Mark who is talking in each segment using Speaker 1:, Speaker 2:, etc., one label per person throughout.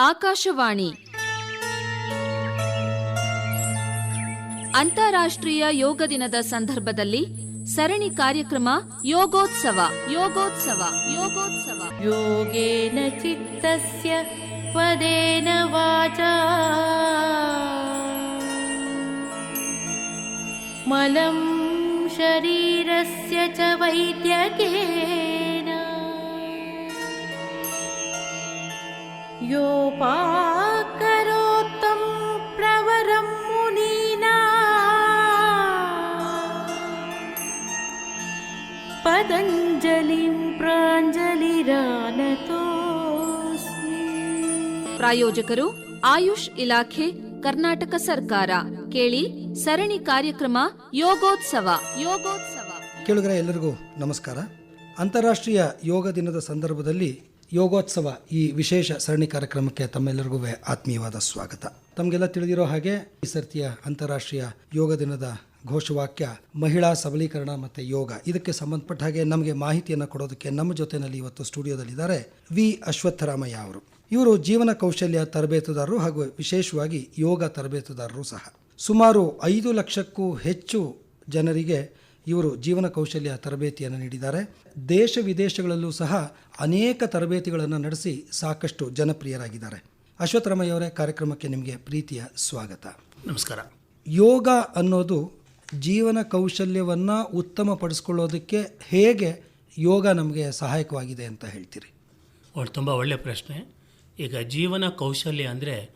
Speaker 1: ಆಕಾಶವಾಣಿ. ಅಂತಾರಾಷ್ಟ್ರೀಯ ಯೋಗ ದಿನದ ಸಂದರ್ಭದಲ್ಲಿ ಸರಣಿ ಕಾರ್ಯಕ್ರಮ ಯೋಗೋತ್ಸವ ಯೋಗೋತ್ಸವ ಯೋಗೋತ್ಸವ.
Speaker 2: ಯೋಗೇನ ಚಿತ್ತಸ್ಯ ಪದೇನ ವಾಚ. ಮಲಂ ಶರೀರಸ್ಯ ಚ ವೈದ್ಯಕೇ. योपाकरोत्तं प्रवरं मुनीना पतञ्जलिं प्राञ्जलिरानतोऽस्मि
Speaker 1: ಪ್ರಾಯೋಜಕರು ಆಯುಷ್ ಇಲಾಖೆ ಕರ್ನಾಟಕ ಸರ್ಕಾರ ಕೇಳಿ ಸರಣಿ ಕಾರ್ಯಕ್ರಮ ಯೋಗೋತ್ಸವ ಯೋಗೋತ್ಸವ
Speaker 3: ಕೇಳುಗರ ಎಲ್ಲರಿಗೂ ನಮಸ್ಕಾರ ಅಂತಾರಾಷ್ಟ್ರೀಯ ಯೋಗ ದಿನದ ಸಂದರ್ಭದಲ್ಲಿ ಯೋಗೋತ್ಸವ ಈ ವಿಶೇಷ ಸರಣಿ ಕಾರ್ಯಕ್ರಮಕ್ಕೆ ತಮ್ಮೆಲ್ಲರಿಗೂ ಆತ್ಮೀಯವಾದ ಸ್ವಾಗತ. ತಮಗೆಲ್ಲ ತಿಳಿದಿರೋ ಹಾಗೆ ಈ ಸರ್ತಿಯ ಅಂತಾರಾಷ್ಟ್ರೀಯ ಯೋಗ ದಿನದ ಘೋಷವಾಕ್ಯ ಮಹಿಳಾ ಸಬಲೀಕರಣ ಮತ್ತು ಯೋಗ. ಇದಕ್ಕೆ ಸಂಬಂಧಪಟ್ಟ ಹಾಗೆ ನಮಗೆ ಮಾಹಿತಿಯನ್ನು ಕೊಡೋದಕ್ಕೆ ನಮ್ಮ ಜೊತೆಯಲ್ಲಿ ಇವತ್ತು ಸ್ಟುಡಿಯೋದಲ್ಲಿದ್ದಾರೆ ವಿ ಅಶ್ವತ್ಥರಾಮಯ್ಯ ಅವರು. ಇವರು ಜೀವನ ಕೌಶಲ್ಯ ತರಬೇತುದಾರರು ಹಾಗೂ ವಿಶೇಷವಾಗಿ ಯೋಗ ತರಬೇತುದಾರರು ಸಹ. ಸುಮಾರು ಐದು ಲಕ್ಷಕ್ಕೂ ಹೆಚ್ಚು ಜನರಿಗೆ ಇವರು ಜೀವನ ಕೌಶಲ್ಯ ತರಬೇತಿಯನ್ನು ನೀಡಿದ್ದಾರೆ. ದೇಶ ವಿದೇಶಗಳಲ್ಲೂ ಸಹ ಅನೇಕ ತರಬೇತಿಗಳನ್ನು ನಡೆಸಿ ಸಾಕಷ್ಟು ಜನಪ್ರಿಯರಾಗಿದ್ದಾರೆ. ಅಶ್ವತ್ಥರಾಮಯ್ಯ ಅವರೇ ಕಾರ್ಯಕ್ರಮಕ್ಕೆ ನಿಮಗೆ ಪ್ರೀತಿಯ ಸ್ವಾಗತ.
Speaker 4: ನಮಸ್ಕಾರ.
Speaker 3: ಯೋಗ ಅನ್ನೋದು ಜೀವನ ಕೌಶಲ್ಯವನ್ನು ಉತ್ತಮಪಡಿಸ್ಕೊಳ್ಳೋದಕ್ಕೆ ಹೇಗೆ ಯೋಗ ನಮಗೆ ಸಹಾಯಕವಾಗಿದೆ ಅಂತ ಹೇಳ್ತೀರಿ?
Speaker 4: ಒಳ್ಳೆ ತುಂಬ ಒಳ್ಳೆಯ ಪ್ರಶ್ನೆ. ಈಗ ಜೀವನ ಕೌಶಲ್ಯ ಅಂದರೆ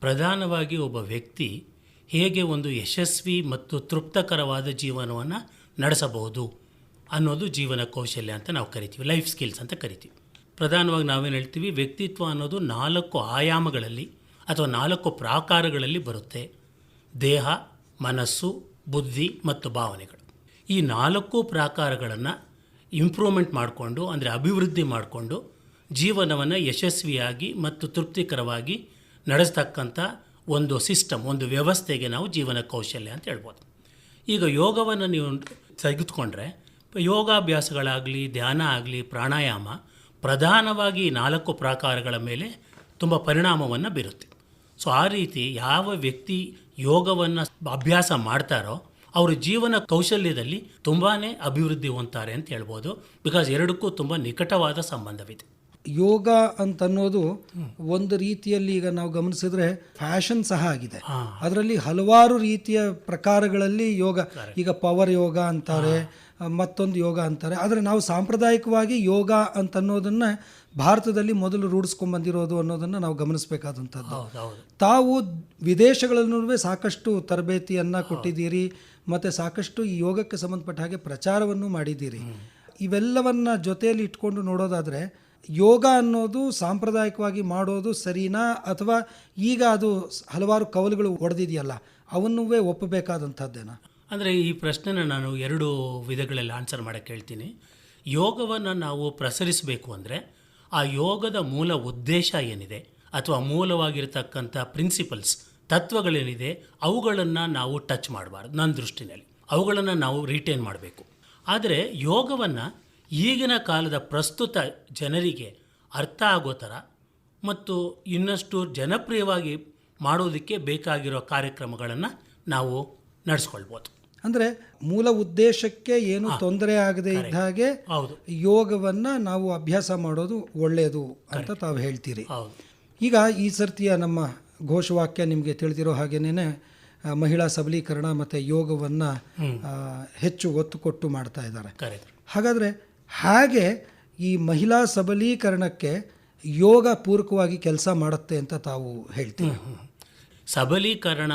Speaker 4: ಪ್ರಧಾನವಾಗಿ ಒಬ್ಬ ವ್ಯಕ್ತಿ ಹೇಗೆ ಒಂದು ಯಶಸ್ವಿ ಮತ್ತು ತೃಪ್ತಕರವಾದ ಜೀವನವನ್ನು ನಡೆಸಬಹುದು ಅನ್ನೋದು ಜೀವನ ಕೌಶಲ್ಯ ಅಂತ ನಾವು ಕರಿತೀವಿ ಲೈಫ್ ಸ್ಕಿಲ್ಸ್ ಅಂತ ಕರಿತೀವಿ. ಪ್ರಧಾನವಾಗಿ ನಾವೇನು ಹೇಳ್ತೀವಿ, ವ್ಯಕ್ತಿತ್ವ ಅನ್ನೋದು ನಾಲ್ಕು ಆಯಾಮಗಳಲ್ಲಿ ಅಥವಾ ನಾಲ್ಕು ಪ್ರಾಕಾರಗಳಲ್ಲಿ ಬರುತ್ತೆ. ದೇಹ, ಮನಸ್ಸು, ಬುದ್ಧಿ ಮತ್ತು ಭಾವನೆಗಳು. ಈ ನಾಲ್ಕು ಪ್ರಾಕಾರಗಳನ್ನು ಇಂಪ್ರೂವ್ಮೆಂಟ್ ಮಾಡಿಕೊಂಡು, ಅಂದರೆ ಅಭಿವೃದ್ಧಿ ಮಾಡಿಕೊಂಡು ಜೀವನವನ್ನು ಯಶಸ್ವಿಯಾಗಿ ಮತ್ತು ತೃಪ್ತಿಕರವಾಗಿ ನಡೆಸ್ತಕ್ಕಂಥ ಒಂದು ಸಿಸ್ಟಮ್ ಒಂದು ವ್ಯವಸ್ಥೆಗೆ ನಾವು ಜೀವನ ಕೌಶಲ್ಯ ಅಂತ ಹೇಳ್ಬೋದು. ಈಗ ಯೋಗವನ್ನು ನೀವು ತೆಗೆದುಕೊಂಡ್ರೆ, ಯೋಗಾಭ್ಯಾಸಗಳಾಗಲಿ, ಧ್ಯಾನ ಆಗಲಿ, ಪ್ರಾಣಾಯಾಮ ಪ್ರಧಾನವಾಗಿ ನಾಲ್ಕು ಪ್ರಾಕಾರಗಳ ಮೇಲೆ ತುಂಬ ಪರಿಣಾಮವನ್ನು ಬೀರುತ್ತೆ. ಸೊ ಆ ರೀತಿ ಯಾವ ವ್ಯಕ್ತಿ ಯೋಗವನ್ನು ಅಭ್ಯಾಸ ಮಾಡ್ತಾರೋ, ಅವರ ಜೀವನ ಕೌಶಲ್ಯದಲ್ಲಿ ತುಂಬಾ ಅಭಿವೃದ್ಧಿ ಹೊಂತಾರೆ ಅಂತ ಹೇಳ್ಬೋದು. ಬಿಕಾಸ್ ಎರಡಕ್ಕೂ ತುಂಬ ನಿಕಟವಾದ ಸಂಬಂಧವಿದೆ.
Speaker 3: ಯೋಗ ಅಂತನ್ನೋದು ಒಂದು ರೀತಿಯಲ್ಲಿ ಈಗ ನಾವು ಗಮನಿಸಿದ್ರೆ ಫ್ಯಾಷನ್ ಸಹ ಆಗಿದೆ. ಅದರಲ್ಲಿ ಹಲವಾರು ರೀತಿಯ ಪ್ರಕಾರಗಳಲ್ಲಿ ಯೋಗ ಈಗ ಪವರ್ ಯೋಗ ಅಂತಾರೆ ಮತ್ತೊಂದು ಯೋಗ ಅಂತಾರೆ. ಆದರೆ ನಾವು ಸಾಂಪ್ರದಾಯಿಕವಾಗಿ ಯೋಗ ಅಂತನ್ನೋದನ್ನ ಭಾರತದಲ್ಲಿ ಮೊದಲು ರೂಢಿಸ್ಕೊಂಡ್ಬಂದಿರೋದು ಅನ್ನೋದನ್ನು ನಾವು ಗಮನಿಸಬೇಕಾದಂಥದ್ದು. ತಾವು ವಿದೇಶಗಳಲ್ಲೂ ಸಾಕಷ್ಟು ತರಬೇತಿಯನ್ನು ಕೊಟ್ಟಿದ್ದೀರಿ ಮತ್ತು ಸಾಕಷ್ಟು ಈ ಯೋಗಕ್ಕೆ ಸಂಬಂಧಪಟ್ಟ ಹಾಗೆ ಪ್ರಚಾರವನ್ನು ಮಾಡಿದ್ದೀರಿ. ಇವೆಲ್ಲವನ್ನ ಜೊತೆಯಲ್ಲಿ ಇಟ್ಕೊಂಡು ನೋಡೋದಾದರೆ ಯೋಗ ಅನ್ನೋದು ಸಾಂಪ್ರದಾಯಿಕವಾಗಿ ಮಾಡೋದು ಸರಿನಾ? ಅಥವಾ ಈಗ ಅದು ಹಲವಾರು ಕವಲುಗಳು ಒಡೆದಿದೆಯಲ್ಲ ಅವನ್ನು ಒಪ್ಪಬೇಕಾದಂಥದ್ದೇನಾ?
Speaker 4: ಅಂದರೆ ಈ ಪ್ರಶ್ನೆನ ನಾನು ಎರಡು ವಿಧಗಳಲ್ಲಿ ಆನ್ಸರ್ ಮಾಡೋಕ್ಕೆ ಹೇಳ್ತೀನಿ. ಯೋಗವನ್ನು ನಾವು ಪ್ರಸರಿಸಬೇಕು ಅಂದರೆ ಆ ಯೋಗದ ಮೂಲ ಉದ್ದೇಶ ಏನಿದೆ ಅಥವಾ ಮೂಲವಾಗಿರ್ತಕ್ಕಂಥ ಪ್ರಿನ್ಸಿಪಲ್ಸ್ ತತ್ವಗಳೇನಿದೆ ಅವುಗಳನ್ನು ನಾವು ಟಚ್ ಮಾಡಬಾರ್ದು ನನ್ನ ದೃಷ್ಟಿನಲ್ಲಿ. ಅವುಗಳನ್ನು ನಾವು ರಿಟೇನ್ ಮಾಡಬೇಕು. ಆದರೆ ಯೋಗವನ್ನು ಈಗಿನ ಕಾಲದ ಪ್ರಸ್ತುತ ಜನರಿಗೆ ಅರ್ಥ ಆಗೋ ಥರ ಮತ್ತು ಇನ್ನಷ್ಟು ಜನಪ್ರಿಯವಾಗಿ ಮಾಡೋದಕ್ಕೆ ಬೇಕಾಗಿರೋ ಕಾರ್ಯಕ್ರಮಗಳನ್ನು ನಾವು ನಡೆಸ್ಕೊಳ್ಬೋದು.
Speaker 3: ಅಂದರೆ ಮೂಲ ಉದ್ದೇಶಕ್ಕೆ ಏನು ತೊಂದರೆ ಆಗದೆ ಇದ್ದ ಹಾಗೆ
Speaker 4: ಹೌದು.
Speaker 3: ಯೋಗವನ್ನು ನಾವು ಅಭ್ಯಾಸ ಮಾಡೋದು ಒಳ್ಳೆಯದು ಅಂತ ತಾವು ಹೇಳ್ತೀರಿ. ಈಗ ಈ ಸರ್ತಿಯ ನಮ್ಮ ಘೋಷವಾಕ್ಯ ನಿಮಗೆ ತಿಳಿದಿರೋ ಹಾಗೇನೇ ಮಹಿಳಾ ಸಬಲೀಕರಣ ಮತ್ತು ಯೋಗವನ್ನು ಹೆಚ್ಚು ಒತ್ತು ಕೊಟ್ಟು ಮಾಡ್ತಾ ಇದ್ದಾರೆ. ಹಾಗಾದರೆ ಹಾಗೆ ಈ ಮಹಿಳಾ ಸಬಲೀಕರಣಕ್ಕೆ ಯೋಗ ಪೂರಕವಾಗಿ ಕೆಲಸ ಮಾಡುತ್ತೆ ಅಂತ ತಾವು ಹೇಳ್ತೀವಿ
Speaker 4: ಸಬಲೀಕರಣ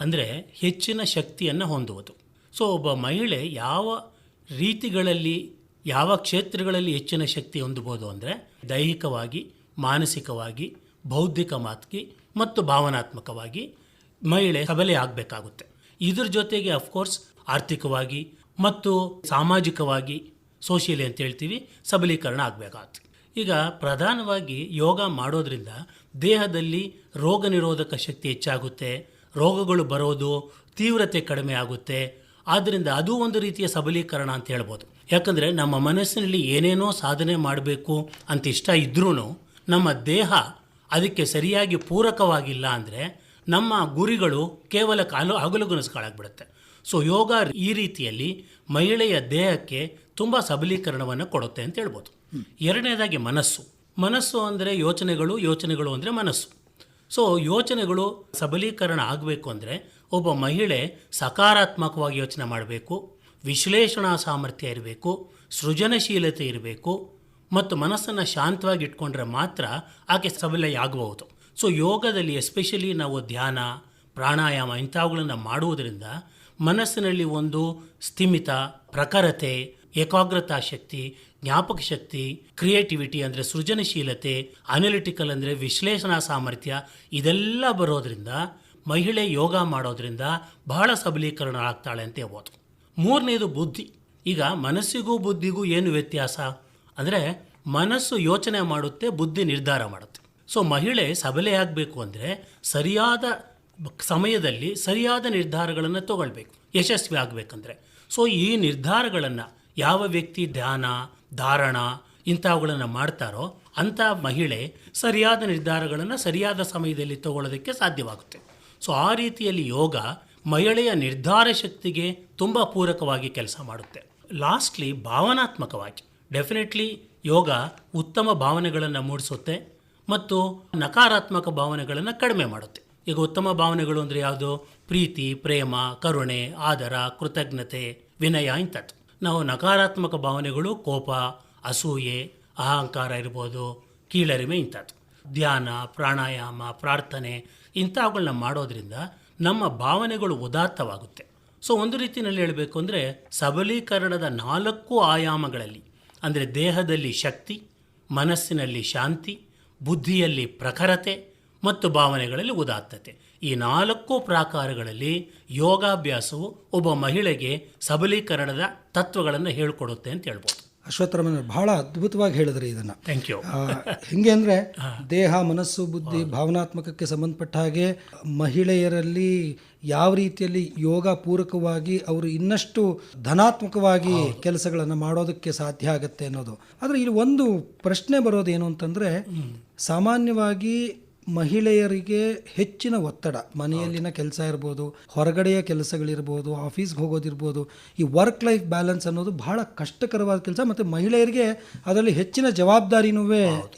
Speaker 4: ಅಂದರೆ ಹೆಚ್ಚಿನ ಶಕ್ತಿಯನ್ನು ಹೊಂದುವುದು. ಸೊ ಒಬ್ಬ ಮಹಿಳೆ ಯಾವ ರೀತಿಗಳಲ್ಲಿ, ಯಾವ ಕ್ಷೇತ್ರಗಳಲ್ಲಿ ಹೆಚ್ಚಿನ ಶಕ್ತಿ ಹೊಂದಬಹುದು ಅಂದರೆ ದೈಹಿಕವಾಗಿ, ಮಾನಸಿಕವಾಗಿ, ಬೌದ್ಧಿಕ ಮಾತ್ಕಿ ಮತ್ತು ಭಾವನಾತ್ಮಕವಾಗಿ ಮಹಿಳೆ ಸಬಲೆ ಆಗಬೇಕಾಗುತ್ತೆ. ಇದ್ರ ಜೊತೆಗೆ ಅಫ್ಕೋರ್ಸ್ ಆರ್ಥಿಕವಾಗಿ ಮತ್ತು ಸಾಮಾಜಿಕವಾಗಿ ಸೋಷಿಯಲಿ ಅಂತ ಹೇಳ್ತೀವಿ, ಸಬಲೀಕರಣ ಆಗಬೇಕಾಗ್ತದೆ ಈಗ ಪ್ರಧಾನವಾಗಿ ಯೋಗ ಮಾಡೋದ್ರಿಂದ ದೇಹದಲ್ಲಿ ರೋಗ ನಿರೋಧಕ ಶಕ್ತಿ ಹೆಚ್ಚಾಗುತ್ತೆ, ರೋಗಗಳು ಬರೋದು ತೀವ್ರತೆ ಕಡಿಮೆ ಆಗುತ್ತೆ. ಆದ್ದರಿಂದ ಅದು ಒಂದು ರೀತಿಯ ಸಬಲೀಕರಣ ಅಂತ ಹೇಳ್ಬೋದು. ಯಾಕಂದರೆ ನಮ್ಮ ಮನಸ್ಸಿನಲ್ಲಿ ಏನೇನೋ ಸಾಧನೆ ಮಾಡಬೇಕು ಅಂತ ಇಷ್ಟ ಇದ್ರೂ ನಮ್ಮ ದೇಹ ಅದಕ್ಕೆ ಸರಿಯಾಗಿ ಪೂರಕವಾಗಿಲ್ಲ ಅಂದರೆ ನಮ್ಮ ಗುರಿಗಳು ಕೇವಲ ಕಾಲು ಹಗಲುಗುನಸ್ಗಳಾಗ್ಬಿಡುತ್ತೆ ಸೊ ಯೋಗ ಈ ರೀತಿಯಲ್ಲಿ ಮಹಿಳೆಯ ದೇಹಕ್ಕೆ ತುಂಬ ಸಬಲೀಕರಣವನ್ನು ಕೊಡುತ್ತೆ ಅಂತ ಹೇಳ್ಬೋದು. ಎರಡನೇದಾಗಿ ಮನಸ್ಸು. ಮನಸ್ಸು ಅಂದರೆ ಯೋಚನೆಗಳು ಯೋಚನೆಗಳು ಅಂದರೆ ಮನಸ್ಸು. ಸೊ ಯೋಚನೆಗಳು ಸಬಲೀಕರಣ ಆಗಬೇಕು ಅಂದರೆ ಒಬ್ಬ ಮಹಿಳೆ ಸಕಾರಾತ್ಮಕವಾಗಿ ಯೋಚನೆ ಮಾಡಬೇಕು, ವಿಶ್ಲೇಷಣಾ ಸಾಮರ್ಥ್ಯ ಇರಬೇಕು, ಸೃಜನಶೀಲತೆ ಇರಬೇಕು, ಮತ್ತು ಮನಸ್ಸನ್ನು ಶಾಂತವಾಗಿ ಇಟ್ಕೊಂಡ್ರೆ ಮಾತ್ರ ಆಕೆ ಸಬಲ ಆಗಬಹುದು. ಸೊ ಯೋಗದಲ್ಲಿ ಎಸ್ಪೆಷಲಿ ನಾವು ಧ್ಯಾನ, ಪ್ರಾಣಾಯಾಮ ಇಂಥವುಗಳನ್ನು ಮಾಡುವುದರಿಂದ ಮನಸ್ಸಿನಲ್ಲಿ ಒಂದು ಸ್ಥಿಮಿತ, ಪ್ರಖರತೆ ಏಕಾಗ್ರತಾ ಶಕ್ತಿ, ಜ್ಞಾಪಕ ಶಕ್ತಿ, ಕ್ರಿಯೇಟಿವಿಟಿ ಅಂದರೆ ಸೃಜನಶೀಲತೆ, ಅನಲಿಟಿಕಲ್ ಅಂದರೆ ವಿಶ್ಲೇಷಣಾ ಸಾಮರ್ಥ್ಯ, ಇದೆಲ್ಲ ಬರೋದ್ರಿಂದ ಮಹಿಳೆ ಯೋಗ ಮಾಡೋದ್ರಿಂದ ಬಹಳ ಸಬಲೀಕರಣ ಆಗ್ತಾಳೆ ಅಂತ ಹೇಳ್ಬೋದು. ಮೂರನೇದು ಬುದ್ಧಿ. ಈಗ ಮನಸ್ಸಿಗೂ ಬುದ್ಧಿಗೂ ಏನು ವ್ಯತ್ಯಾಸ? ಅಂದರೆ ಮನಸ್ಸು ಯೋಚನೆ ಮಾಡುತ್ತೆ, ಬುದ್ಧಿ ನಿರ್ಧಾರ ಮಾಡುತ್ತೆ. ಸೊ ಮಹಿಳೆ ಸಬಲೆಯಾಗಬೇಕು ಅಂದರೆ ಸರಿಯಾದ ಸಮಯದಲ್ಲಿ ಸರಿಯಾದ ನಿರ್ಧಾರಗಳನ್ನು ತಗೊಳ್ಬೇಕು, ಯಶಸ್ವಿ ಆಗಬೇಕಂದ್ರೆ. ಸೊ ಈ ನಿರ್ಧಾರಗಳನ್ನು ಯಾವ ವ್ಯಕ್ತಿ ಧ್ಯಾನ, ಧಾರಣ ಇಂಥವುಗಳನ್ನು ಮಾಡ್ತಾರೋ ಅಂಥ ಮಹಿಳೆ ಸರಿಯಾದ ನಿರ್ಧಾರಗಳನ್ನು ಸರಿಯಾದ ಸಮಯದಲ್ಲಿ ತಗೊಳ್ಳೋದಕ್ಕೆ ಸಾಧ್ಯವಾಗುತ್ತೆ. ಸೊ, ಆ ರೀತಿಯಲ್ಲಿ ಯೋಗ ಮಹಿಳೆಯ ನಿರ್ಧಾರ ಶಕ್ತಿಗೆ ತುಂಬ ಪೂರಕವಾಗಿ ಕೆಲಸ ಮಾಡುತ್ತೆ. ಲಾಸ್ಟ್ಲಿ ಭಾವನಾತ್ಮಕವಾಗಿ. ಡೆಫಿನೆಟ್ಲಿ ಯೋಗ ಉತ್ತಮ ಭಾವನೆಗಳನ್ನು ಮೂಡಿಸುತ್ತೆ ಮತ್ತು ನಕಾರಾತ್ಮಕ ಭಾವನೆಗಳನ್ನು ಕಡಿಮೆ ಮಾಡುತ್ತೆ. ಈಗ ಉತ್ತಮ ಭಾವನೆಗಳು ಅಂದರೆ ಯಾವುದು? ಪ್ರೀತಿ, ಪ್ರೇಮ, ಕರುಣೆ, ಆದರ, ಕೃತಜ್ಞತೆ, ವಿನಯ ಇಂಥದ್ದು. ನಾವು ನಕಾರಾತ್ಮಕ ಭಾವನೆಗಳು, ಕೋಪ, ಅಸೂಯೆ, ಅಹಂಕಾರ ಇರ್ಬೋದು, ಕೀಳರಿಮೆ ಇಂಥದ್ದು. ಧ್ಯಾನ, ಪ್ರಾಣಾಯಾಮ, ಪ್ರಾರ್ಥನೆ ಇಂಥವುಗಳನ್ನ ಮಾಡೋದ್ರಿಂದ ನಮ್ಮ ಭಾವನೆಗಳು ಉದಾತ್ತವಾಗುತ್ತೆ. ಸೊ ಒಂದು ರೀತಿಯಲ್ಲಿ ಹೇಳಬೇಕು ಅಂದರೆ ಸಬಲೀಕರಣದ ನಾಲ್ಕು ಆಯಾಮಗಳಲ್ಲಿ, ಅಂದರೆ ದೇಹದಲ್ಲಿ ಶಕ್ತಿ, ಮನಸ್ಸಿನಲ್ಲಿ ಶಾಂತಿ, ಬುದ್ಧಿಯಲ್ಲಿ ಪ್ರಖರತೆ ಮತ್ತು ಭಾವನೆಗಳಲ್ಲಿ ಉದಾತ್ತತೆ. ಈ ನಾಲ್ಕು ಪ್ರಾಕಾರಗಳಲ್ಲಿ ಯೋಗಾಭ್ಯಾಸವು ಒಬ್ಬ ಮಹಿಳೆಗೆ ಸಬಲೀಕರಣದ ತತ್ವಗಳನ್ನು ಹೇಳಿಕೊಡುತ್ತೆ ಅಂತ ಹೇಳ್ಬೋದು.
Speaker 3: ಅಶ್ವತ್ಥರಾಮನ್ ಬಹಳ ಅದ್ಭುತವಾಗಿ ಹೇಳಿದ್ರಿ ಇದನ್ನು.
Speaker 4: ಥ್ಯಾಂಕ್ ಯು
Speaker 3: ಹಿಂಗೆ ಅಂದರೆ ದೇಹ ಮನಸ್ಸು ಬುದ್ಧಿ ಭಾವನಾತ್ಮಕಕ್ಕೆ ಸಂಬಂಧಪಟ್ಟ ಹಾಗೆ ಮಹಿಳೆಯರಲ್ಲಿ ಯಾವ ರೀತಿಯಲ್ಲಿ ಯೋಗ ಪೂರಕವಾಗಿ ಅವರು ಇನ್ನಷ್ಟು ಧನಾತ್ಮಕವಾಗಿ ಕೆಲಸಗಳನ್ನು ಮಾಡೋದಕ್ಕೆ ಸಾಧ್ಯ ಆಗುತ್ತೆ ಅನ್ನೋದು. ಆದರೆ ಇಲ್ಲಿ ಒಂದು ಪ್ರಶ್ನೆ ಬರೋದೇನು ಅಂತಂದರೆ ಸಾಮಾನ್ಯವಾಗಿ ಮಹಿಳೆಯರಿಗೆ ಹೆಚ್ಚಿನ ಒತ್ತಡ ಮನೆಯಲ್ಲಿನ ಕೆಲಸ ಇರ್ಬೋದು ಹೊರಗಡೆಯ ಕೆಲಸಗಳಿರ್ಬೋದು ಆಫೀಸ್ಗೆ ಹೋಗೋದಿರ್ಬೋದು ಈ ವರ್ಕ್ ಲೈಫ್ ಬ್ಯಾಲೆನ್ಸ್ ಅನ್ನೋದು ಬಹಳ ಕಷ್ಟಕರವಾದ ಕೆಲಸ ಮತ್ತು ಮಹಿಳೆಯರಿಗೆ ಅದರಲ್ಲಿ ಹೆಚ್ಚಿನ ಜವಾಬ್ದಾರಿನೂ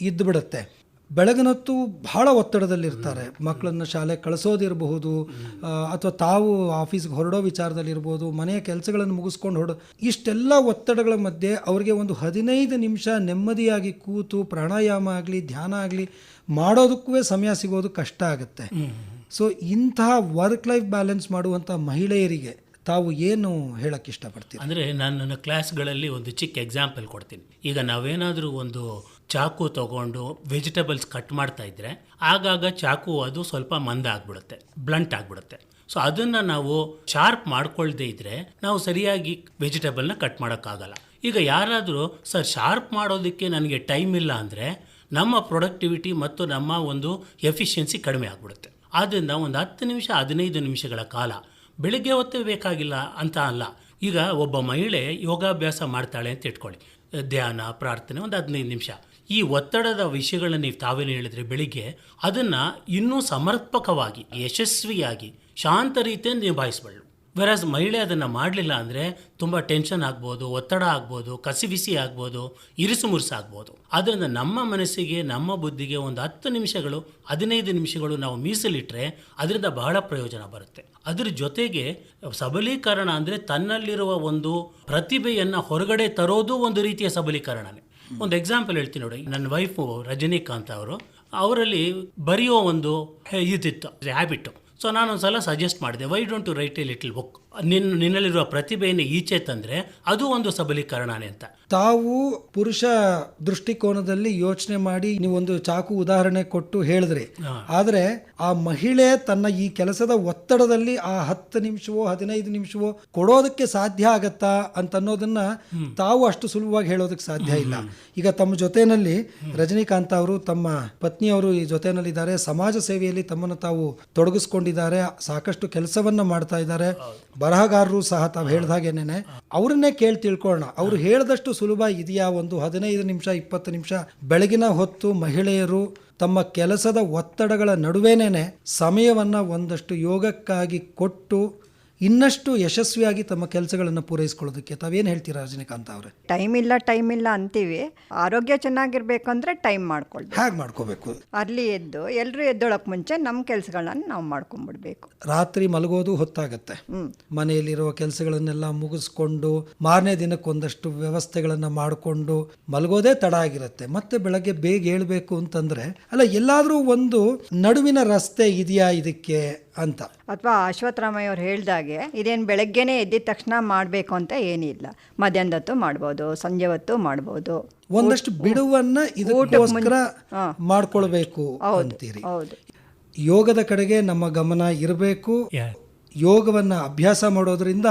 Speaker 3: ಇದ್ದು ಬಿಡುತ್ತೆ ಬೆಳಗಿನೊತ್ತು ಬಹಳ ಒತ್ತಡದಲ್ಲಿರ್ತಾರೆ. ಮಕ್ಕಳನ್ನ ಶಾಲೆಗೆ ಕಳಿಸೋದಿರಬಹುದು ಅಥವಾ ತಾವು ಆಫೀಸ್ಗೆ ಹೊರಡೋ ವಿಚಾರದಲ್ಲಿರ್ಬೋದು ಮನೆಯ ಕೆಲಸಗಳನ್ನು ಮುಗಿಸ್ಕೊಂಡು ಹೊರಡೋ ಇಷ್ಟೆಲ್ಲ ಒತ್ತಡಗಳ ಮಧ್ಯೆ ಅವರಿಗೆ ಒಂದು ಹದಿನೈದು ನಿಮಿಷ ನೆಮ್ಮದಿಯಾಗಿ ಕೂತು ಪ್ರಾಣಾಯಾಮ ಆಗಲಿ ಧ್ಯಾನ ಆಗಲಿ ಮಾಡೋದಕ್ಕೂ ಸಮಯ ಸಿಗೋದು ಕಷ್ಟ ಆಗುತ್ತೆ. ಸೊ ಇಂತಹ ವರ್ಕ್ ಲೈಫ್ ಬ್ಯಾಲೆನ್ಸ್ ಮಾಡುವಂಥ ಮಹಿಳೆಯರಿಗೆ ತಾವು ಏನು ಹೇಳಕ್ಕೆ ಇಷ್ಟಪಡ್ತೀರಿ?
Speaker 4: ಅಂದರೆ ನಾನು ನನ್ನ ಕ್ಲಾಸ್ಗಳಲ್ಲಿ ಒಂದು ಚಿಕ್ಕ ಎಕ್ಸಾಂಪಲ್ ಕೊಡ್ತೀನಿ. ಈಗ ನಾವೇನಾದರೂ ಒಂದು ಚಾಕು ತಗೊಂಡು ವೆಜಿಟೇಬಲ್ಸ್ ಕಟ್ ಮಾಡ್ತಾ ಇದ್ರೆ ಆಗಾಗ ಚಾಕು ಅದು ಸ್ವಲ್ಪ ಮಂದ ಆಗ್ಬಿಡುತ್ತೆ, ಬ್ಲಂಟ್ ಆಗ್ಬಿಡುತ್ತೆ. ಸೊ ಅದನ್ನು ನಾವು ಶಾರ್ಪ್ ಮಾಡ್ಕೊಳ್ದೇ ಇದ್ರೆ ನಾವು ಸರಿಯಾಗಿ ವೆಜಿಟೇಬಲ್ನ ಕಟ್ ಮಾಡೋಕ್ಕಾಗಲ್ಲ. ಈಗ ಯಾರಾದರೂ, ಸರ್ ಶಾರ್ಪ್ ಮಾಡೋದಕ್ಕೆ ನನಗೆ ಟೈಮ್ ಇಲ್ಲ ಅಂದರೆ ನಮ್ಮ ಪ್ರೊಡಕ್ಟಿವಿಟಿ ಮತ್ತು ನಮ್ಮ ಒಂದು ಎಫಿಷಿಯನ್ಸಿ ಕಡಿಮೆ ಆಗ್ಬಿಡುತ್ತೆ. ಆದ್ದರಿಂದ ಒಂದು ಹತ್ತು ನಿಮಿಷ, ಹದಿನೈದು ನಿಮಿಷಗಳ ಕಾಲ ಬೆಳಿಗ್ಗೆ ಹೊತ್ತೇ ಬೇಕಾಗಿಲ್ಲ ಅಂತ ಅಲ್ಲ. ಈಗ ಒಬ್ಬ ಮಹಿಳೆ ಯೋಗಾಭ್ಯಾಸ ಮಾಡ್ತಾಳೆ ಅಂತ ಇಟ್ಕೊಳ್ಳಿ. ಧ್ಯಾನ, ಪ್ರಾರ್ಥನೆ ಒಂದು ಹದಿನೈದು ನಿಮಿಷ. ಈ ಒತ್ತಡದ ವಿಷಯಗಳನ್ನು ನೀವು ತಾವೇನು ಹೇಳಿದ್ರೆ ಬೆಳಿಗ್ಗೆ, ಅದನ್ನು ಇನ್ನೂ ಸಮರ್ಪಕವಾಗಿ, ಯಶಸ್ವಿಯಾಗಿ, ಶಾಂತ ರೀತಿಯಿಂದ ನಿಭಾಯಿಸಬಳ್ಳು ವೆರಾಸ್ ಮಹಿಳೆ ಅದನ್ನು ಮಾಡಲಿಲ್ಲ ಅಂದರೆ ತುಂಬ ಟೆನ್ಷನ್ ಆಗ್ಬೋದು, ಒತ್ತಡ ಆಗ್ಬೋದು, ಕಸಿವಿಸಿ ಆಗ್ಬೋದು, ಇರಿಸು ಮುರುಸು ಆಗ್ಬೋದು. ಆದ್ದರಿಂದ ನಮ್ಮ ಮನಸ್ಸಿಗೆ, ನಮ್ಮ ಬುದ್ಧಿಗೆ ಒಂದು ಹತ್ತು ನಿಮಿಷಗಳು, ಹದಿನೈದು ನಿಮಿಷಗಳು ನಾವು ಮೀಸಲಿಟ್ಟರೆ ಅದರಿಂದ ಬಹಳ ಪ್ರಯೋಜನ ಬರುತ್ತೆ. ಅದರ ಜೊತೆಗೆ ಸಬಲೀಕರಣ ಅಂದರೆ ತನ್ನಲ್ಲಿರುವ ಒಂದು ಪ್ರತಿಭೆಯನ್ನು ಹೊರಗಡೆ ತರೋದು ಒಂದು ರೀತಿಯ ಸಬಲೀಕರಣನೇ. ಒಂದು ಎಕ್ಸಾಂಪಲ್ ಹೇಳ್ತೀನಿ ನೋಡಿ. ನನ್ನ ವೈಫು ರಜನಿಕಾಂತ್ ಅವರು, ಅವರಲ್ಲಿ ಬರೆಯೋ ಒಂದು ಇದಿತ್ತು ಹ್ಯಾಬಿಟ್ಟು ಸೊ ನಾನೊಂದ್ಸಲ ಸಜೆಸ್ಟ್ ಮಾಡಿದೆ why don't to write a little book ನಿನ್ನ ನಿನ್ನಲ್ಲಿರುವ ಪ್ರತಿಭೆಯನ್ನು ಈಚೆ ತಂದರೆ ಅದು ಒಂದು ಸಬಲೀಕರಣನೇ ಅಂತ.
Speaker 3: ತಾವು ಪುರುಷ ದೃಷ್ಟಿಕೋನದಲ್ಲಿ ಯೋಚನೆ ಮಾಡಿ ನೀವು ಒಂದು ಚಾಕು ಉದಾಹರಣೆ ಕೊಟ್ಟು ಹೇಳಿದ್ರಿ. ಆದರೆ ಆ ಮಹಿಳೆ ತನ್ನ ಈ ಕೆಲಸದ ಒತ್ತಡದಲ್ಲಿ ಆ ಹತ್ತು ನಿಮಿಷವೋ ಹದಿನೈದು ನಿಮಿಷವೋ ಕೊಡೋದಕ್ಕೆ ಸಾಧ್ಯ ಆಗತ್ತಾ ಅಂತ ಅನ್ನೋದನ್ನ ತಾವು ಅಷ್ಟು ಸುಲಭವಾಗಿ ಹೇಳೋದಕ್ಕೆ ಸಾಧ್ಯ ಇಲ್ಲ. ಈಗ ತಮ್ಮ ಜೊತೆಯಲ್ಲಿ ರಜನಿಕಾಂತ್ ಅವರು ತಮ್ಮ ಪತ್ನಿಯವರು ಈ ಜೊತೆನಲ್ಲಿದ್ದಾರೆ ಸಮಾಜ ಸೇವೆಯಲ್ಲಿ ತಮ್ಮನ್ನು ತಾವು ತೊಡಗಿಸ್ಕೊಂಡಿದ್ದಾರೆ. ಸಾಕಷ್ಟು ಕೆಲಸವನ್ನ ಮಾಡ್ತಾ ಇದ್ದಾರೆ. ಬರಹಗಾರರು ಸಹ ತಾವು ಹೇಳ್ದಾಗೇನೆ ಅವ್ರನ್ನೇ ಕೇಳಿ ತಿಳ್ಕೊಳ್ಳೋಣ ಅವ್ರು ಹೇಳಿದಷ್ಟು ಸುಲಭ ಇದೆಯಾ ಒಂದು ಹದಿನೈದು ನಿಮಿಷ, ಇಪ್ಪತ್ತು ನಿಮಿಷ. ಬೆಳಗಿನ ಹೊತ್ತು ಮಹಿಳೆಯರು ತಮ್ಮ ಕೆಲಸದ ಒತ್ತಡಗಳ ನಡುವೆನೇ ಸಮಯವನ್ನು ಒಂದಷ್ಟು ಯೋಗಕ್ಕಾಗಿ ಕೊಟ್ಟು ಇನ್ನಷ್ಟು ಯಶಸ್ವಿಯಾಗಿ ತಮ್ಮ ಕೆಲಸಗಳನ್ನು ಪೂರೈಸ್ಕೊಳ್ಳೋದಕ್ಕೆ ತಾವೇನು ಹೇಳ್ತೀರಾ ರಜನಿಕಾಂತ್ ಅವರೇ?
Speaker 5: ಟೈಮ್ ಇಲ್ಲ ಟೈಮ್ ಇಲ್ಲ ಅಂತೀವಿ. ಆರೋಗ್ಯ ಚೆನ್ನಾಗಿರ್ಬೇಕು ಅಂದ್ರೆ ಟೈಮ್ ಮಾಡ್ಕೊಳ್ಬೇಕು.
Speaker 3: ಹೇಗೆ ಮಾಡ್ಕೋಬೇಕು?
Speaker 5: ಅರ್ಲಿ ಎದ್ದು ಎಲ್ಲರೂ ಎದ್ದೊಳಕ್ ಮುಂಚೆ ನಮ್ಮ ಕೆಲಸಗಳನ್ನ ನಾವು ಮಾಡ್ಕೊಂಡ್ಬಿಡ್ಬೇಕು
Speaker 3: ರಾತ್ರಿ ಮಲಗೋದು ಹೊತ್ತಾಗತ್ತೆ. ಮನೆಯಲ್ಲಿರುವ ಕೆಲಸಗಳನ್ನೆಲ್ಲ ಮುಗಿಸ್ಕೊಂಡು ಮಾರನೇ ದಿನಕ್ಕೆ ಒಂದಷ್ಟು ವ್ಯವಸ್ಥೆಗಳನ್ನು ಮಾಡಿಕೊಂಡು ಮಲಗೋದೇ ತಡ ಆಗಿರುತ್ತೆ. ಮತ್ತೆ ಬೆಳಗ್ಗೆ ಬೇಗ ಏಳಬೇಕು ಅಂತಂದ್ರೆ ಅಲ್ಲ ಎಲ್ಲಾದರೂ ಒಂದು ನಡುವಿನ ರಸ್ತೆ ಇದೆಯಾ ಇದಕ್ಕೆ? ಅಂತ.
Speaker 5: ಅಥವಾ ಅಶ್ವತ್ಥರಾಮಯ್ಯವ್ರು ಹೇಳ್ದಾಗೆ ಇದೇನು ಬೆಳಗ್ಗೆನೇ ಎದ್ದಿದ ತಕ್ಷಣ ಮಾಡಬೇಕು ಅಂತ ಏನಿಲ್ಲ. ಮಧ್ಯಾಹ್ನದತ್ತು ಮಾಡ್ಬೋದು ಸಂಜೆ ಹೊತ್ತು ಮಾಡ್ಬೋದು.
Speaker 3: ಒಂದಷ್ಟು ಬಿಡುವನ್ನ ಇದಕ್ಕೋಸ್ಕರ ಮಾಡ್ಕೊಳ್ಬೇಕು ಅಂತೀರಿ.
Speaker 5: ಹೌದು.
Speaker 3: ಯೋಗದ ಕಡೆಗೆ ನಮ್ಮ ಗಮನ ಇರಬೇಕು.
Speaker 4: ಯೋಗವನ್ನ
Speaker 3: ಯೋಗವನ್ನು ಅಭ್ಯಾಸ ಮಾಡೋದರಿಂದ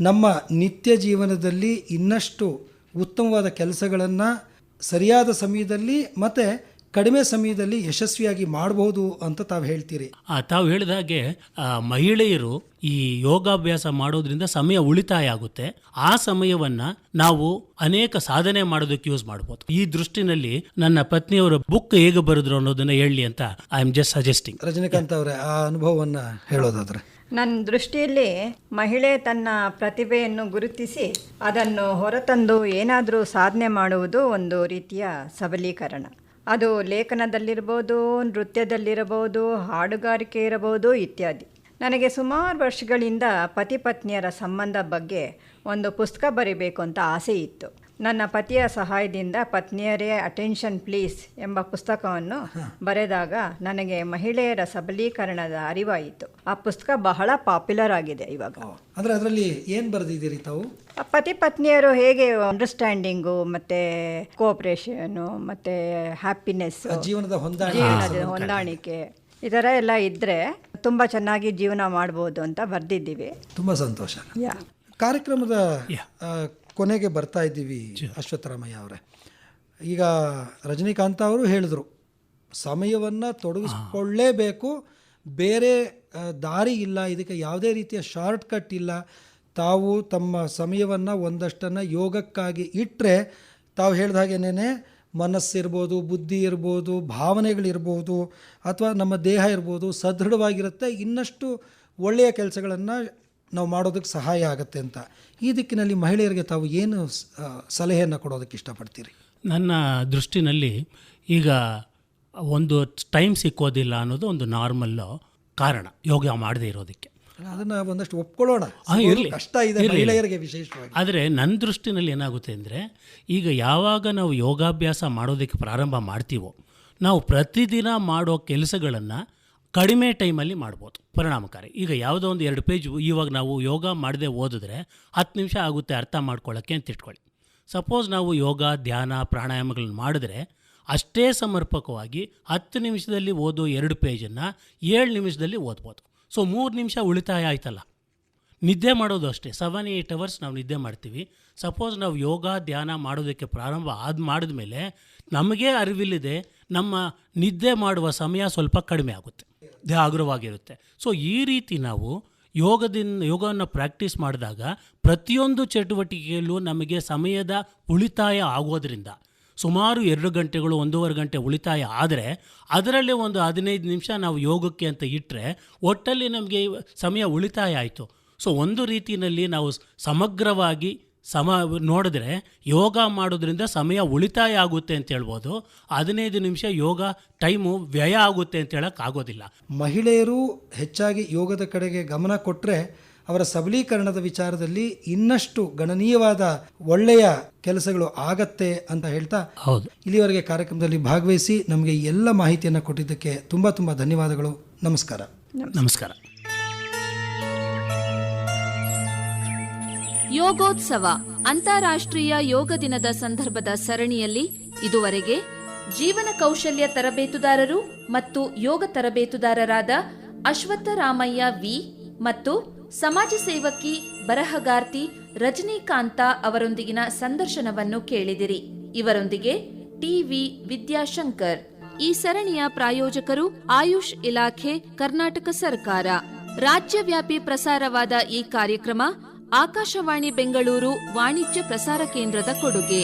Speaker 3: ನಮ್ಮ ನಿತ್ಯ ಜೀವನದಲ್ಲಿ ಇನ್ನಷ್ಟು ಉತ್ತಮವಾದ ಕೆಲಸಗಳನ್ನು ಸರಿಯಾದ ಸಮಯದಲ್ಲಿ ಮತ್ತು ಕಡಿಮೆ ಸಮಯದಲ್ಲಿ ಯಶಸ್ವಿಯಾಗಿ ಮಾಡಬಹುದು ಅಂತ ತಾವು ಹೇಳ್ತೀರಿ.
Speaker 4: ಆ, ತಾವು ಹೇಳಿದ ಹಾಗೆ ಆ, ಮಹಿಳೆಯರು ಈ ಯೋಗಾಭ್ಯಾಸ ಮಾಡೋದ್ರಿಂದ ಸಮಯ ಉಳಿತಾಯ ಆಗುತ್ತೆ. ಆ ಸಮಯವನ್ನ ನಾವು ಅನೇಕ ಸಾಧನೆ ಮಾಡೋದಕ್ಕೆ ಯೂಸ್ ಮಾಡ್ಬೋದು. ಈ ದೃಷ್ಟಿನಲ್ಲಿ ನನ್ನ ಪತ್ನಿಯವರ ಬುಕ್ ಹೇಗೆ ಬರೆದ್ರು ಅನ್ನೋದನ್ನ ಹೇಳಿ ಅಂತ I am just suggesting
Speaker 3: Rajinikanth ಅವರ ಆ ಅನುಭವವನ್ನ ಹೇಳೋದಾದ್ರೆ.
Speaker 5: ನನ್ನ ದೃಷ್ಟಿಯಲ್ಲಿ ಮಹಿಳೆ ತನ್ನ ಪ್ರತಿಭೆಯನ್ನು ಗುರುತಿಸಿ ಅದನ್ನು ಹೊರತಂದು ಏನಾದರೂ ಸಾಧನೆ ಮಾಡುವುದು ಒಂದು ರೀತಿಯ ಸಬಲೀಕರಣ. ಅದು ಲೇಖನದಲ್ಲಿರ್ಬೋದು, ನೃತ್ಯದಲ್ಲಿರಬಹುದು, ಹಾಡುಗಾರಿಕೆ ಇರಬಹುದು ಇತ್ಯಾದಿ. ನನಗೆ ಸುಮಾರು ವರ್ಷಗಳಿಂದ ಪತಿ ಪತ್ನಿಯರ ಸಂಬಂಧ ಬಗ್ಗೆ ಒಂದು ಪುಸ್ತಕ ಬರೀಬೇಕು ಅಂತ ಆಸೆ ಇತ್ತು. ನನ್ನ ಪತಿಯ ಸಹಾಯದಿಂದ ಪತ್ನಿಯರೇ ಅಟೆನ್ಷನ್ ಪ್ಲೀಸ್ ಎಂಬ ಪುಸ್ತಕವನ್ನು ಬರೆದಾಗ ನನಗೆ ಮಹಿಳೆಯರ ಸಬಲೀಕರಣದ ಅರಿವಾಯಿತು. ಆ ಪುಸ್ತಕ ಬಹಳ ಪಾಪ್ಯುಲರ್ ಆಗಿದೆ ಇವಾಗ.
Speaker 3: ಅಂದ್ರೆ ಅದರಲ್ಲಿ ಏನು ಬರೆದಿದ್ದೀರಿ ತಾವು?
Speaker 5: ಪತಿ ಪತ್ನಿಯರು ಹೇಗೆ ಅಂಡರ್ಸ್ಟ್ಯಾಂಡಿಂಗು ಮತ್ತೆ ಕೋಆಪರೇಷನ್ ಮತ್ತೆ ಹ್ಯಾಪಿನೆಸ್
Speaker 3: ಜೀವನದ ಹೊಂದಾಣಿಕೆ
Speaker 5: ಈ ಥರ ಎಲ್ಲ ಇದ್ರೆ ತುಂಬ ಚೆನ್ನಾಗಿ ಜೀವನ ಮಾಡ್ಬೋದು ಅಂತ ಬರೆದಿದ್ದೀವಿ.
Speaker 3: ತುಂಬ ಸಂತೋಷ.
Speaker 5: ಯಾ.
Speaker 3: ಕಾರ್ಯಕ್ರಮದ ಕೊನೆಗೆ ಬರ್ತಾ ಇದ್ದೀವಿ ಅಶ್ವತ್ಥರಾಮಯ್ಯ ಅವರೇ. ಈಗ ರಜನಿಕಾಂತ ಅವರು ಹೇಳಿದ್ರು ಸಮಯವನ್ನು ತೊಡಗಿಸ್ಕೊಳ್ಳೇಬೇಕು ಬೇರೆ ದಾರಿ ಇಲ್ಲ ಇದಕ್ಕೆ ಯಾವುದೇ ರೀತಿಯ ಶಾರ್ಟ್ ಕಟ್ ಇಲ್ಲ. ತಾವು ತಮ್ಮ ಸಮಯವನ್ನು ಒಂದಷ್ಟನ್ನು ಯೋಗಕ್ಕಾಗಿ ಇಟ್ಟರೆ ತಾವು ಹೇಳ್ದ ಹಾಗೇನೇ ಮನಸ್ಸಿರ್ಬೋದು ಬುದ್ಧಿ ಇರ್ಬೋದು ಭಾವನೆಗಳಿರ್ಬೋದು ಅಥವಾ ನಮ್ಮ ದೇಹ ಇರ್ಬೋದು ಸದೃಢವಾಗಿರುತ್ತೆ ಇನ್ನಷ್ಟು ಒಳ್ಳೆಯ ಕೆಲಸಗಳನ್ನು ನಾವು ಮಾಡೋದಕ್ಕೆ ಸಹಾಯ ಆಗುತ್ತೆ ಅಂತ. ಈ ದಿಕ್ಕಿನಲ್ಲಿ ಮಹಿಳೆಯರಿಗೆ ತಾವು ಏನು ಸಲಹೆಯನ್ನು ಕೊಡೋದಕ್ಕೆ ಇಷ್ಟಪಡ್ತೀರಿ?
Speaker 4: ನನ್ನ ದೃಷ್ಟಿನಲ್ಲಿ ಈಗ ಒಂದು ಟೈಮ್ ಸಿಕ್ಕೋದಿಲ್ಲ ಅನ್ನೋದು ಒಂದು ನಾರ್ಮಲ್ ಕಾರಣ ಯೋಗ ಮಾಡದೇ ಇರೋದಕ್ಕೆ.
Speaker 3: ಅದನ್ನು ಒಂದಷ್ಟು ಒಪ್ಕೊಳ್ಳೋಣ. ಕಷ್ಟ ಇದೆ ಮಹಿಳೆಯರಿಗೆ ವಿಶೇಷವಾಗಿ.
Speaker 4: ಆದರೆ ನನ್ನ ದೃಷ್ಟಿನಲ್ಲಿ ಏನಾಗುತ್ತೆ ಅಂದರೆ ಈಗ ಯಾವಾಗ ನಾವು ಯೋಗಾಭ್ಯಾಸ ಮಾಡೋದಕ್ಕೆ ಪ್ರಾರಂಭ ಮಾಡ್ತೀವೋ ನಾವು ಪ್ರತಿದಿನ ಮಾಡೋ ಕೆಲಸಗಳನ್ನು ಕಡಿಮೆ ಟೈಮಲ್ಲಿ ಮಾಡ್ಬೋದು. ಪರಿಣಾಮಕಾರಿ. ಈಗ ಯಾವುದೋ ಒಂದು ಎರಡು ಪೇಜ್ ಇವಾಗ ನಾವು ಯೋಗ ಮಾಡದೆ ಓದಿದ್ರೆ ಹತ್ತು ನಿಮಿಷ ಆಗುತ್ತೆ ಅರ್ಥ ಮಾಡ್ಕೊಳ್ಳೋಕ್ಕೆ ಅಂತ ಇಟ್ಕೊಳ್ಳಿ. ಸಪೋಸ್ ನಾವು ಯೋಗ, ಧ್ಯಾನ, ಪ್ರಾಣಾಯಾಮಗಳನ್ನ ಮಾಡಿದ್ರೆ ಅಷ್ಟೇ ಸಮರ್ಪಕವಾಗಿ ಹತ್ತು ನಿಮಿಷದಲ್ಲಿ ಓದೋ ಎರಡು ಪೇಜನ್ನು ಏಳು ನಿಮಿಷದಲ್ಲಿ ಓದ್ಬೋದು. ಸೊ ಮೂರು ನಿಮಿಷ ಉಳಿತಾಯ ಆಯ್ತಲ್ಲ. ನಿದ್ದೆ ಮಾಡೋದು ಅಷ್ಟೇ. ಸೆವೆನ್ ಏಯ್ಟ್ ಅವರ್ಸ್ ನಾವು ನಿದ್ದೆ ಮಾಡ್ತೀವಿ. ಸಪೋಸ್ ನಾವು ಯೋಗ, ಧ್ಯಾನ ಮಾಡೋದಕ್ಕೆ ಪ್ರಾರಂಭ ಆದ ಮಾಡಿದ್ಮೇಲೆ ನಮಗೆ ಅರಿವಿಲ್ಲದೆ ನಮ್ಮ ನಿದ್ದೆ ಮಾಡುವ ಸಮಯ ಸ್ವಲ್ಪ ಕಡಿಮೆ ಆಗುತ್ತೆ. ಜಾಗರವಾಗಿರುತ್ತೆ ಸೊ ಈ ರೀತಿ ನಾವು ಯೋಗದಿಂದ ಯೋಗವನ್ನು ಪ್ರಾಕ್ಟೀಸ್ ಮಾಡಿದಾಗ ಪ್ರತಿಯೊಂದು ಚಟುವಟಿಕೆಯಲ್ಲೂ ನಮಗೆ ಸಮಯದ ಉಳಿತಾಯ ಆಗೋದ್ರಿಂದ, ಸುಮಾರು ಎರಡು ಗಂಟೆಗಳು ಒಂದೂವರೆ ಗಂಟೆ ಉಳಿತಾಯ ಆದರೆ, ಅದರಲ್ಲಿ ಒಂದು ಹದಿನೈದು ನಿಮಿಷ ನಾವು ಯೋಗಕ್ಕೆ ಅಂತ ಇಟ್ಟರೆ ಒಟ್ಟಲ್ಲಿ ನಮಗೆ ಸಮಯ ಉಳಿತಾಯ ಆಯಿತು. ಸೊ ಒಂದು ರೀತಿಯಲ್ಲಿ ನಾವು ಸಮಗ್ರವಾಗಿ ಸಮ ನೋಡಿದ್ರೆ ಯೋಗ ಮಾಡೋದ್ರಿಂದ ಸಮಯ ಉಳಿತಾಯ ಆಗುತ್ತೆ ಅಂತ ಹೇಳ್ಬೋದು. ಹದಿನೈದು ನಿಮಿಷ ಯೋಗ ಟೈಮು ವ್ಯಯ ಆಗುತ್ತೆ ಅಂತ ಹೇಳೋಕ್ಕಾಗೋದಿಲ್ಲ
Speaker 3: ಮಹಿಳೆಯರು ಹೆಚ್ಚಾಗಿ ಯೋಗದ ಕಡೆಗೆ ಗಮನ ಕೊಟ್ಟರೆ ಅವರ ಸಬಲೀಕರಣದ ವಿಚಾರದಲ್ಲಿ ಇನ್ನಷ್ಟು ಗಣನೀಯವಾದ ಒಳ್ಳೆಯ ಕೆಲಸಗಳು ಆಗತ್ತೆ ಅಂತ ಹೇಳ್ತಾ
Speaker 4: ಹೌದು.
Speaker 3: ಇಲ್ಲಿವರೆಗೆ ಕಾರ್ಯಕ್ರಮದಲ್ಲಿ ಭಾಗವಹಿಸಿ ನಮಗೆ ಈ ಎಲ್ಲ ಮಾಹಿತಿಯನ್ನು ಕೊಟ್ಟಿದ್ದಕ್ಕೆ ತುಂಬ ತುಂಬ ಧನ್ಯವಾದಗಳು. ನಮಸ್ಕಾರ.
Speaker 4: ನಮಸ್ಕಾರ.
Speaker 1: ಯೋಗೋತ್ಸವ, ಅಂತಾರಾಷ್ಟ್ರೀಯ ಯೋಗ ದಿನದ ಸಂದರ್ಭದ ಸರಣಿಯಲ್ಲಿ ಇದುವರೆಗೆ ಜೀವನ ಕೌಶಲ್ಯ ತರಬೇತುದಾರರು ಮತ್ತು ಯೋಗ ತರಬೇತುದಾರರಾದ ಅಶ್ವತ್ಥರಾಮಯ್ಯ ವಿ ಮತ್ತು ಸಮಾಜ ಸೇವಕಿ ಬರಹಗಾರ್ತಿ ರಜನಿಕಾಂತ ಅವರೊಂದಿಗಿನ ಸಂದರ್ಶನವನ್ನು ಕೇಳಿದಿರಿ. ಇವರೊಂದಿಗೆ ಟಿವಿ ವಿದ್ಯಾಶಂಕರ್. ಈ ಸರಣಿಯ ಪ್ರಾಯೋಜಕರು ಆಯುಷ್ ಇಲಾಖೆ, ಕರ್ನಾಟಕ ಸರ್ಕಾರ. ರಾಜ್ಯವ್ಯಾಪಿ ಪ್ರಸಾರವಾದ ಈ ಕಾರ್ಯಕ್ರಮ ಆಕಾಶವಾಣಿ ಬೆಂಗಳೂರು ವಾಣಿಜ್ಯ ಪ್ರಸಾರ ಕೇಂದ್ರದ ಕೊಡುಗೆ.